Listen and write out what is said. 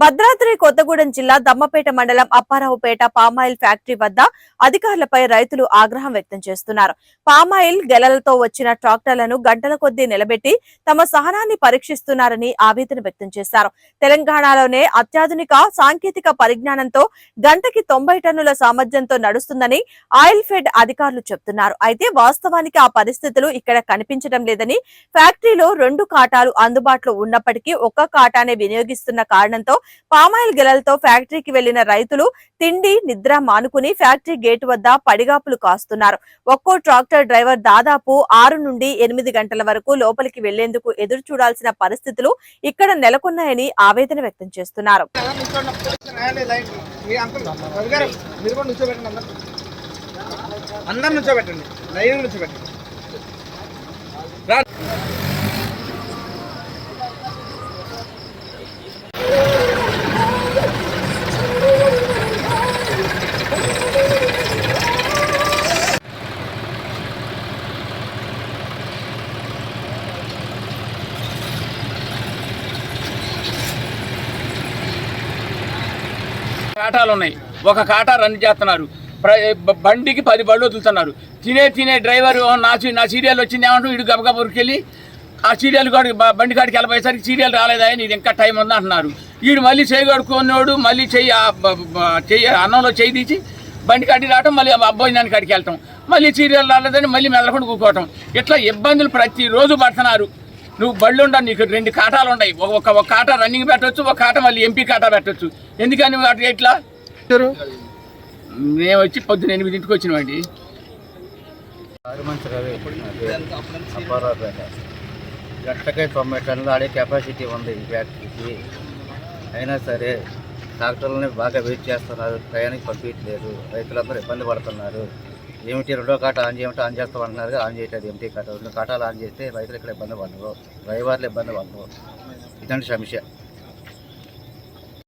భద్రాద్రి కొత్తగూడెం జిల్లా దమ్మపేట మండలం Apparaopeta palm oil factory వద్ద అధికారులపై రైతులు ఆగ్రహం వ్యక్తం చేస్తున్నారు. పామాయిల్ గెలలతో వచ్చిన ట్రాక్టర్లను గంటల కొద్దీ నిలబెట్టి తమ సహనాన్ని పరీక్షిస్తున్నారని ఆవేదన వ్యక్తం చేశారు. తెలంగాణలోనే అత్యాధునిక సాంకేతిక పరిజ్ఞానంతో గంటకి తొంభై టన్నుల సామర్థ్యంతో నడుస్తుందని ఆయిల్ ఫెడ్ అధికారులు చెప్తున్నారు అయితే వాస్తవానికి ఆ పరిస్థితులు ఇక్కడ కనిపించడం లేదని ఫ్యాక్టరీలో రెండు కాటాలు అందుబాటులో ఉన్నప్పటికీ ఒక్క కాటానే వినియోగిస్తున్న కారణంతో పామాయిల్ గెలలతో ఫ్యాక్టరీకి వెళ్ళిన రైతులు తిండి నిద్ర మానుకుని ఫ్యాక్టరీ గేట్ వద్ద పడిగాపులు కాస్తున్నారు. ఒక్కో ట్రాక్టర్ డ్రైవర్ దాదాపు ఆరు నుండి ఎనిమిది గంటల వరకు లోపలికి వెళ్ళేందుకు ఎదురు చూడాల్సిన పరిస్థితులు ఇక్కడ నెలకొన్నాయని ఆవేదన వ్యక్తం చేస్తున్నారు. అందరు నుంచోబెట్టండి లైన్ నుంచోబెట్టండి కాటాలు ఉన్నాయి ఒక కాటా రన్ చేస్తున్నారు. ప్ర- బండికి పది బళ్ళు వదులుతున్నారు. తినే తినే డ్రైవర్ నా నా సీరియల్ వచ్చింది ఏమంటూ ఇటు గబగబ ఉరికెళ్ళి ఆ సీరియల్ కాడికి బండి కాడికి వెళ్ళిపోయేసరికి సీరియల్ రాలేదా? నీది ఇంకా టైం ఉంది అంటున్నారు. వీడు మళ్ళీ చేయి కడుక్కున్నాడు మళ్ళీ చెయ్యి చెయ్యి అన్నంలో చేయి తీసి బండి కాడికి రావటం మళ్ళీ అబ్బాయి కాడికి వెళ్తాం మళ్ళీ సీరియల్ రాలేదని మళ్ళీ మెదలకుండా కూకోవటం. ఇట్లా ఇబ్బందులు ప్రతిరోజు పడుతున్నారు. నువ్వు బళ్ళు ఉండవు నీకు రెండు కాటాలు ఉన్నాయి. ఒక ఒక- కాటా రన్నింగ్ పెట్టొచ్చు ఒక కాట మళ్ళీ ఎంపీ కాటా పెట్టొచ్చు. ఎందుకని వాటి ఎట్లా? మేము వచ్చి పొద్దున ఎనిమిదింటికి వచ్చినామండి గంటకి తొంభై టన్నులు ఆడే కెపాసిటీ ఉంది ఈ ఫ్యాక్టరీకి అయినా సరే ట్రాక్టర్లని బాగా వెయిట్ చేస్తున్నారు టయానికి పంపించలేదు రైతులందరూ ఇబ్బంది పడుతున్నారు. ఏమిటి రెండో కాట ఆన్ చేయమంటే ఆన్ చేస్తామంటున్నారు ఆన్ చేయట్లేదు ఏమిటి కాట. రెండు కాటాలు ఆన్ చేస్తే రైతులు ఇక్కడ ఇబ్బంది పడరు. డ్రైవర్లు ఇబ్బంది పడరు. ఇదండి సమస్య.